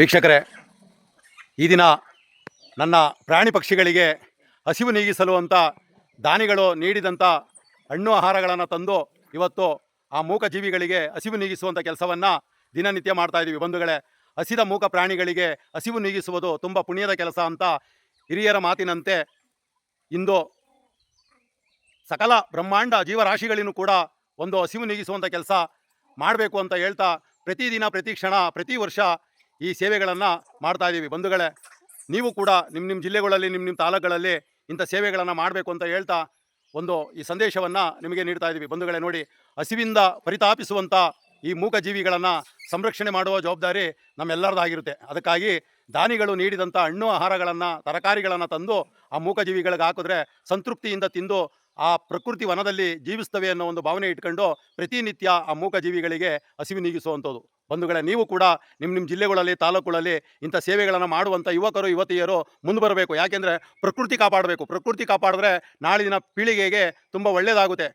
ವೀಕ್ಷಕರೇ, ಈ ದಿನ ನನ್ನ ಪ್ರಾಣಿ ಪಕ್ಷಿಗಳಿಗೆ ಹಸಿವು ನೀಗಿಸಲು ಅಂತ ದಾನಿಗಳು ನೀಡಿದಂಥ ಹಣ್ಣು ಆಹಾರಗಳನ್ನು ತಂದು ಇವತ್ತು ಆ ಮೂಕ ಜೀವಿಗಳಿಗೆ ಹಸಿವು ನೀಗಿಸುವಂಥ ಕೆಲಸವನ್ನು ದಿನನಿತ್ಯ ಮಾಡ್ತಾ ಇದ್ದೀವಿ ಬಂಧುಗಳೇ, ಹಸಿದ ಮೂಕ ಪ್ರಾಣಿಗಳಿಗೆ ಹಸಿವು ನೀಗಿಸುವುದು ತುಂಬ ಪುಣ್ಯದ ಕೆಲಸ ಅಂತ ಹಿರಿಯರ ಮಾತಿನಂತೆ ಇಂದು ಸಕಲ ಬ್ರಹ್ಮಾಂಡ ಜೀವರಾಶಿಗಳಿನೂ ಕೂಡ ಒಂದು ಹಸಿವು ನೀಗಿಸುವಂಥ ಕೆಲಸ ಮಾಡಬೇಕು ಅಂತ ಹೇಳ್ತಾ ಪ್ರತಿದಿನ, ಪ್ರತಿ ಕ್ಷಣ, ಪ್ರತಿ ವರ್ಷ ಈ ಸೇವೆಗಳನ್ನು ಮಾಡ್ತಾ ಇದ್ದೀವಿ ಬಂಧುಗಳೇ, ನೀವು ಕೂಡ ನಿಮ್ಮ ನಿಮ್ಮ ಜಿಲ್ಲೆಗಳಲ್ಲಿ ನಿಮ್ಮ ನಿಮ್ಮ ತಾಲೂಕುಗಳಲ್ಲಿ ಇಂಥ ಸೇವೆಗಳನ್ನು ಮಾಡಬೇಕು ಅಂತ ಹೇಳ್ತಾ ಒಂದು ಈ ಸಂದೇಶವನ್ನು ನಿಮಗೆ ನೀಡ್ತಾ ಇದ್ದೀವಿ ಬಂಧುಗಳೇ, ನೋಡಿ, ಹಸಿವಿಂದ ಪರಿತಾಪಿಸುವಂಥ ಈ ಮೂಕ ಜೀವಿಗಳನ್ನು ಸಂರಕ್ಷಣೆ ಮಾಡುವ ಜವಾಬ್ದಾರಿ ನಮ್ಮೆಲ್ಲರದಾಗಿರುತ್ತೆ ಅದಕ್ಕಾಗಿ ದಾನಿಗಳು ನೀಡಿದಂಥ ಹಣ್ಣು ಆಹಾರಗಳನ್ನು, ತರಕಾರಿಗಳನ್ನು ತಂದು ಆ ಮೂಕ ಜೀವಿಗಳಿಗೆ ಹಾಕಿದ್ರೆ ಸಂತೃಪ್ತಿಯಿಂದ ತಿಂದು ಆ ಪ್ರಕೃತಿ ವನದಲ್ಲಿ ಜೀವಿಸ್ತವೆ ಅನ್ನೋ ಒಂದು ಭಾವನೆ ಇಟ್ಕೊಂಡು ಪ್ರತಿನಿತ್ಯ ಆ ಮೂಕ ಜೀವಿಗಳಿಗೆ ಹಸಿವು ನೀಗಿಸುವಂಥದ್ದು. ಬಂಧುಗಳೇ ನೀವು ಕೂಡ ನಿಮ್ಮ ನಿಮ್ಮ ಜಿಲ್ಲೆಗಳಲ್ಲಿ, ತಾಲೂಕುಗಳಲ್ಲಿ ಇಂಥ ಸೇವೆಗಳನ್ನು ಮಾಡುವಂಥ ಯುವಕರು, ಯುವತಿಯರು ಮುಂದೆ ಬರಬೇಕು. ಯಾಕೆಂದರೆ ಪ್ರಕೃತಿ ಕಾಪಾಡಬೇಕು. ಪ್ರಕೃತಿ ಕಾಪಾಡಿದ್ರೆ ನಾಳಿನ ಪೀಳಿಗೆಗೆ ತುಂಬ ಒಳ್ಳೆಯದಾಗುತ್ತೆ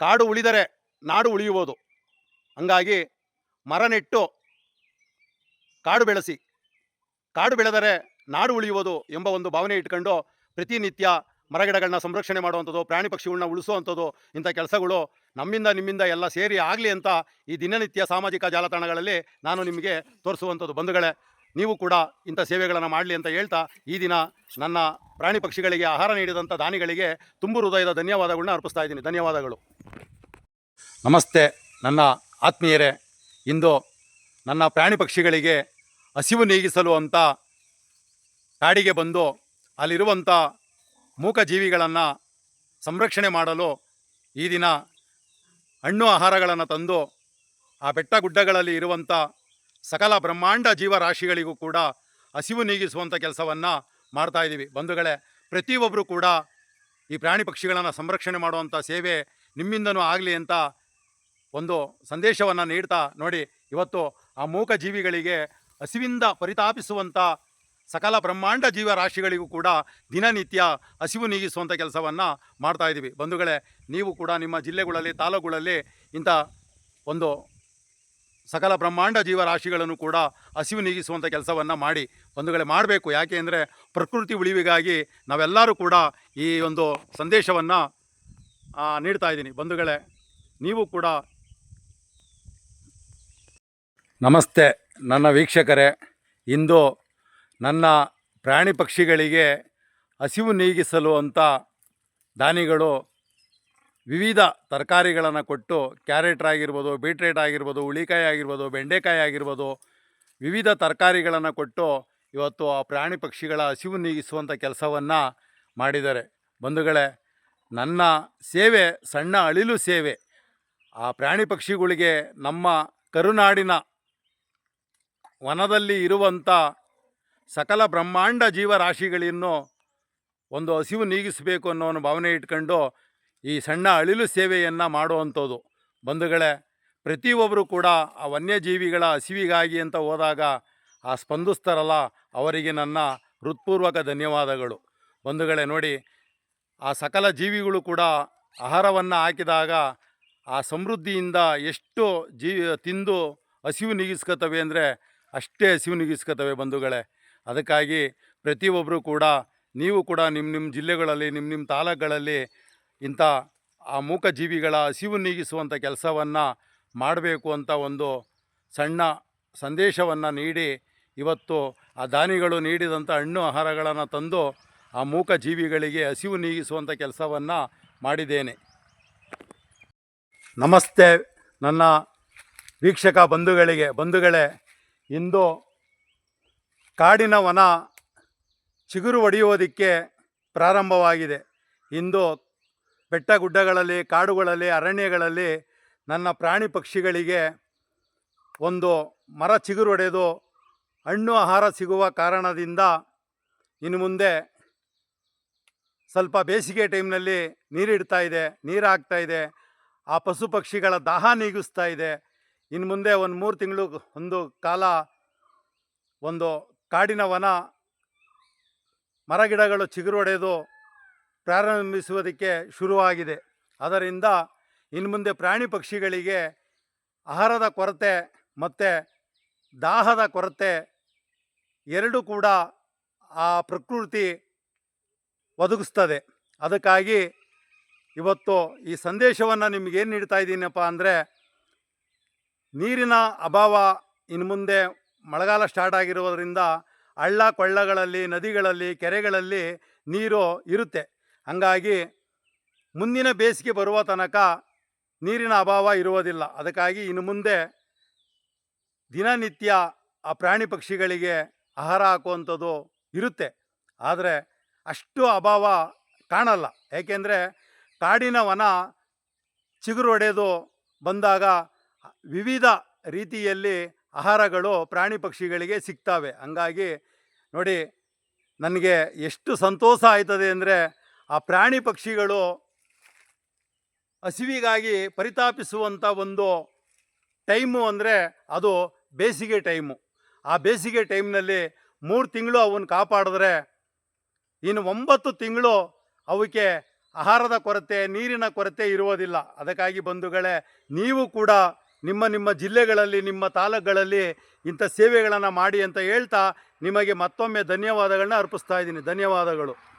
ಕಾಡು ಉಳಿದರೆ ನಾಡು ಉಳಿಯುವುದು. ಹಂಗಾಗಿ ಮರ ನೆಟ್ಟು ಕಾಡು ಬೆಳೆಸಿ. ಕಾಡು ಬೆಳೆದರೆ ನಾಡು ಉಳಿಯುವುದು ಎಂಬ ಒಂದು ಭಾವನೆ ಇಟ್ಕೊಂಡು ಪ್ರತಿನಿತ್ಯ ಮರಗಿಡಗಳನ್ನ ಸಂರಕ್ಷಣೆ ಮಾಡುವಂಥದ್ದು, ಪ್ರಾಣಿ ಪಕ್ಷಿಗಳನ್ನ ಉಳಿಸುವಂಥದ್ದು ಇಂಥ ಕೆಲಸಗಳು ನಮ್ಮಿಂದ ನಿಮ್ಮಿಂದ ಎಲ್ಲ ಸೇರಿ ಆಗಲಿ ಅಂತ ಈ ದಿನನಿತ್ಯ ಸಾಮಾಜಿಕ ಜಾಲತಾಣಗಳಲ್ಲಿ ನಾನು ನಿಮಗೆ ತೋರಿಸುವಂಥದ್ದು. ಬಂಧುಗಳೇ, ನೀವು ಕೂಡ ಇಂಥ ಸೇವೆಗಳನ್ನು ಮಾಡಲಿ ಅಂತ ಹೇಳ್ತಾ ಈ ದಿನ ನನ್ನ ಪ್ರಾಣಿ ಪಕ್ಷಿಗಳಿಗೆ ಆಹಾರ ನೀಡಿದಂಥ ದಾನಿಗಳಿಗೆ ತುಂಬು ಹೃದಯದ ಧನ್ಯವಾದಗಳನ್ನ ಅರ್ಪಿಸ್ತಾ ಇದ್ದೀನಿ. ಧನ್ಯವಾದಗಳು. ನಮಸ್ತೆ ನನ್ನ ಆತ್ಮೀಯರೇ. ಇಂದು ನನ್ನ ಪ್ರಾಣಿ ಪಕ್ಷಿಗಳಿಗೆ ಹಸಿವು ನೀಗಿಸಲು ಅಂತ ಕಾಡಿಗೆ ಬಂದು ಅಲ್ಲಿರುವಂಥ ಮೂಕ ಜೀವಿಗಳನ್ನು ಸಂರಕ್ಷಣೆ ಮಾಡಲು ಈ ದಿನ ಹಣ್ಣು ಆಹಾರಗಳನ್ನು ತಂದು ಆ ಬೆಟ್ಟ ಗುಡ್ಡಗಳಲ್ಲಿ ಇರುವಂಥ ಸಕಲ ಬ್ರಹ್ಮಾಂಡ ಜೀವರಾಶಿಗಳಿಗೂ ಕೂಡ ಹಸಿವು ನೀಗಿಸುವಂಥ ಕೆಲಸವನ್ನು ಮಾಡ್ತಾ ಇದ್ದೀವಿ ಬಂಧುಗಳೇ ಪ್ರತಿಯೊಬ್ಬರು ಕೂಡ ಈ ಪ್ರಾಣಿ ಪಕ್ಷಿಗಳನ್ನು ಸಂರಕ್ಷಣೆ ಮಾಡುವಂಥ ಸೇವೆ ನಿಮ್ಮಿಂದನೂ ಆಗಲಿ ಅಂತ ಒಂದು ಸಂದೇಶವನ್ನು ನೀಡ್ತಾ ನೋಡಿ, ಇವತ್ತು ಆ ಮೂಕ ಜೀವಿಗಳಿಗೆ ಹಸಿವಿಂದ ಪರಿತಾಪಿಸುವಂಥ ಸಕಲ ಬ್ರಹ್ಮಾಂಡ ಜೀವರಾಶಿಗಳಿಗೂ ಕೂಡ ದಿನನಿತ್ಯ ಹಸಿವು ನೀಗಿಸುವಂಥ ಕೆಲಸವನ್ನು ಮಾಡ್ತಾ ಇದ್ದೀವಿ ಬಂಧುಗಳೇ, ನೀವು ಕೂಡ ನಿಮ್ಮ ಜಿಲ್ಲೆಗಳಲ್ಲಿ, ತಾಲೂಕುಗಳಲ್ಲಿ ಇಂಥ ಒಂದು ಸಕಲ ಬ್ರಹ್ಮಾಂಡ ಜೀವರಾಶಿಗಳನ್ನು ಕೂಡ ಹಸಿವು ನೀಗಿಸುವಂಥ ಕೆಲಸವನ್ನು ಮಾಡಿ ಬಂಧುಗಳೇ, ಮಾಡಬೇಕು. ಯಾಕೆ ಅಂದರೆ ಪ್ರಕೃತಿ ಉಳಿವಿಗಾಗಿ ನಾವೆಲ್ಲರೂ ಕೂಡ ಈ ಒಂದು ಸಂದೇಶವನ್ನು ನೀಡ್ತಾ ಇದ್ದೀನಿ ಬಂಧುಗಳೇ, ನೀವು ಕೂಡ ನಮಸ್ತೆ. ನನ್ನ ವೀಕ್ಷಕರೇ, ಇಂದು ನನ್ನ ಪ್ರಾಣಿ ಪಕ್ಷಿಗಳಿಗೆ ಹಸಿವು ನೀಗಿಸಲು ಅಂತ ದಾನಿಗಳು ವಿವಿಧ ತರಕಾರಿಗಳನ್ನು ಕೊಟ್ಟು ಕ್ಯಾರೆಟ್ ಆಗಿರ್ಬೋದು, ಬೀಟ್ರೇಟ್ ಆಗಿರ್ಬೋದು, ಹುಳಿಕಾಯಿ ಆಗಿರ್ಬೋದು, ಬೆಂಡೆಕಾಯಿ ಆಗಿರ್ಬೋದು ವಿವಿಧ ತರಕಾರಿಗಳನ್ನು ಕೊಟ್ಟು ಇವತ್ತು ಆ ಪ್ರಾಣಿ ಪಕ್ಷಿಗಳ ಹಸಿವು ನೀಗಿಸುವಂಥ ಕೆಲಸವನ್ನು ಮಾಡಿದ್ದಾರೆ. ಬಂಧುಗಳೇ, ನನ್ನ ಸೇವೆ, ಸಣ್ಣ ಅಳಿಲು ಸೇವೆ, ಆ ಪ್ರಾಣಿ ಪಕ್ಷಿಗಳಿಗೆ ನಮ್ಮ ಕರುನಾಡಿನ ವನದಲ್ಲಿ ಇರುವಂಥ ಸಕಲ ಬ್ರಹ್ಮಾಂಡ ಜೀವರಾಶಿಗಳನ್ನು ಒಂದು ಹಸಿವು ನೀಗಿಸಬೇಕು ಅನ್ನೋ ಒಂದು ಭಾವನೆ ಇಟ್ಕೊಂಡು ಈ ಸಣ್ಣ ಅಳಿಲು ಸೇವೆಯನ್ನು ಮಾಡುವಂಥದ್ದು. ಬಂಧುಗಳೇ, ಪ್ರತಿಯೊಬ್ಬರು ಕೂಡ ಆ ವನ್ಯಜೀವಿಗಳ ಹಸಿವಿಗಾಗಿ ಅಂತ ಹೋದಾಗ ಆ ಸ್ಪಂದಿಸ್ತಾರಲ್ಲ, ಅವರಿಗೆ ನನ್ನ ಹೃತ್ಪೂರ್ವಕ ಧನ್ಯವಾದಗಳು. ಬಂಧುಗಳೇ, ನೋಡಿ, ಆ ಸಕಲ ಜೀವಿಗಳು ಕೂಡ ಆಹಾರವನ್ನು ಹಾಕಿದಾಗ ಆ ಸಮೃದ್ಧಿಯಿಂದ ಎಷ್ಟು ಜೀವಿ ತಿಂದು ಹಸಿವು ನೀಗಿಸ್ಕೊತವೆ ಅಂದರೆ ಅಷ್ಟೇ ಹಸಿವು ನೀಗಿಸ್ಕೊತವೆ ಬಂಧುಗಳೇ. ಅದಕ್ಕಾಗಿ ಪ್ರತಿಯೊಬ್ಬರು ಕೂಡ, ನೀವು ಕೂಡ ನಿಮ್ಮ ನಿಮ್ಮ ಜಿಲ್ಲೆಗಳಲ್ಲಿ ನಿಮ್ಮ ನಿಮ್ಮ ತಾಲೂಕುಗಳಲ್ಲಿ ಇಂಥ ಆ ಮೂಕ ಜೀವಿಗಳ ಹಸಿವು ನೀಗಿಸುವಂಥ ಕೆಲಸವನ್ನು ಮಾಡಬೇಕು ಅಂತ ಒಂದು ಸಣ್ಣ ಸಂದೇಶವನ್ನು ನೀಡಿ, ಇವತ್ತು ಆ ದಾನಿಗಳು ನೀಡಿದಂಥ ಹಣ್ಣು ಆಹಾರಗಳನ್ನು ತಂದು ಆ ಮೂಕ ಜೀವಿಗಳಿಗೆ ಹಸಿವು ನೀಗಿಸುವಂಥ ಕೆಲಸವನ್ನು ಮಾಡಿದ್ದೇನೆ. ನಮಸ್ತೆ ನನ್ನ ವೀಕ್ಷಕ ಬಂಧುಗಳಿಗೆ, ಬಂಧುಗಳೇ, ಇಂದು ಕಾಡಿನ ವನ ಚಿಗುರು ಒಡೆಯುವುದಕ್ಕೆ ಪ್ರಾರಂಭವಾಗಿದೆ. ಇಂದು ಬೆಟ್ಟ ಗುಡ್ಡಗಳಲ್ಲಿ ಕಾಡುಗಳಲ್ಲಿ, ಅರಣ್ಯಗಳಲ್ಲಿ ನನ್ನ ಪ್ರಾಣಿ ಪಕ್ಷಿಗಳಿಗೆ ಒಂದು ಮರ ಚಿಗುರು ಒಡೆದು ಹಣ್ಣು ಆಹಾರ ಸಿಗುವ ಕಾರಣದಿಂದ ಇನ್ನು ಮುಂದೆ ಸ್ವಲ್ಪ ಬೇಸಿಗೆ ಟೈಮ್ನಲ್ಲಿ ನೀರಿಡ್ತಾ ಇದೆ, ನೀರು ಹಾಕ್ತಾ ಇದೆ. ಆ ಪಶು ಪಕ್ಷಿಗಳ ದಾಹ ನೀಗಿಸ್ತಾ ಇದೆ. ಇನ್ನು ಮುಂದೆ ಒಂದು ಮೂರು ತಿಂಗಳು, ಒಂದು ಕಾಲ ಒಂದು ಕಾಡಿನ ವನ, ಮರಗಿಡಗಳು ಚಿಗುರೊಡೆದು ಪ್ರಾರಂಭಿಸುವುದಕ್ಕೆ ಶುರುವಾಗಿದೆ. ಅದರಿಂದ ಇನ್ನು ಮುಂದೆ ಪ್ರಾಣಿ ಪಕ್ಷಿಗಳಿಗೆ ಆಹಾರದ ಕೊರತೆ ಮತ್ತು ದಾಹದ ಕೊರತೆ ಎರಡೂ ಕೂಡ ಆ ಪ್ರಕೃತಿ ಒದಗಿಸ್ತದೆ. ಅದಕ್ಕಾಗಿ ಇವತ್ತು ಈ ಸಂದೇಶವನ್ನು ನಿಮಗೇನು ನೀಡ್ತಾ ಇದ್ದೀನಪ್ಪ ಅಂದರೆ ನೀರಿನ ಅಭಾವ ಇನ್ನು ಮುಂದೆ ಮಳೆಗಾಲ ಸ್ಟಾರ್ಟ್ ಆಗಿರೋದರಿಂದ ಹಳ್ಳ ಕೊಳ್ಳಗಳಲ್ಲಿ, ನದಿಗಳಲ್ಲಿ, ಕೆರೆಗಳಲ್ಲಿ ನೀರು ಇರುತ್ತೆ. ಹಾಗಾಗಿ ಮುಂದಿನ ಬೇಸಿಗೆ ಬರುವ ತನಕ ನೀರಿನ ಅಭಾವ ಇರುವುದಿಲ್ಲ. ಅದಕ್ಕಾಗಿ ಇನ್ನು ಮುಂದೆ ದಿನನಿತ್ಯ ಆ ಪ್ರಾಣಿ ಪಕ್ಷಿಗಳಿಗೆ ಆಹಾರ ಹಾಕುವಂಥದ್ದು ಇರುತ್ತೆ. ಆದರೆ ಅಷ್ಟು ಅಭಾವ ಕಾಣಲ್ಲ. ಏಕೆಂದರೆ ಕಾಡಿನ ವನ ಚಿಗುರು ಹೊಡೆದು ಬಂದಾಗ ವಿವಿಧ ರೀತಿಯಲ್ಲಿ ಆಹಾರಗಳು ಪ್ರಾಣಿ ಪಕ್ಷಿಗಳಿಗೆ ಸಿಗ್ತವೆ. ಹಂಗಾಗಿ ನೋಡಿ, ನನಗೆ ಎಷ್ಟು ಸಂತೋಷ ಆಯ್ತದೆ ಅಂದರೆ ಆ ಪ್ರಾಣಿ ಪಕ್ಷಿಗಳು ಹಸಿವಿಗಾಗಿ ಪರಿತಾಪಿಸುವಂಥ ಒಂದು ಟೈಮು ಅಂದರೆ ಅದು ಬೇಸಿಗೆ ಟೈಮು. ಆ ಬೇಸಿಗೆ ಟೈಮ್ನಲ್ಲಿ ಮೂರು ತಿಂಗಳು ಅವನ್ನ ಕಾಪಾಡಿದ್ರೆ ಇನ್ನು ಒಂಬತ್ತು ತಿಂಗಳು ಅವಕ್ಕೆ ಆಹಾರದ ಕೊರತೆ, ನೀರಿನ ಕೊರತೆ ಇರುವುದಿಲ್ಲ. ಅದಕ್ಕಾಗಿ ಬಂಧುಗಳೇ, ನೀವು ಕೂಡ ನಿಮ್ಮ ನಿಮ್ಮ ಜಿಲ್ಲೆಗಳಲ್ಲಿ, ನಿಮ್ಮ ತಾಲೂಕುಗಳಲ್ಲಿ ಇಂಥ ಸೇವೆಗಳನ್ನು ಮಾಡಿ ಅಂತ ಹೇಳ್ತಾ ನಿಮಗೆ ಮತ್ತೊಮ್ಮೆ ಧನ್ಯವಾದಗಳನ್ನ ಅರ್ಪಿಸ್ತಾ ಇದ್ದೀನಿ. ಧನ್ಯವಾದಗಳು.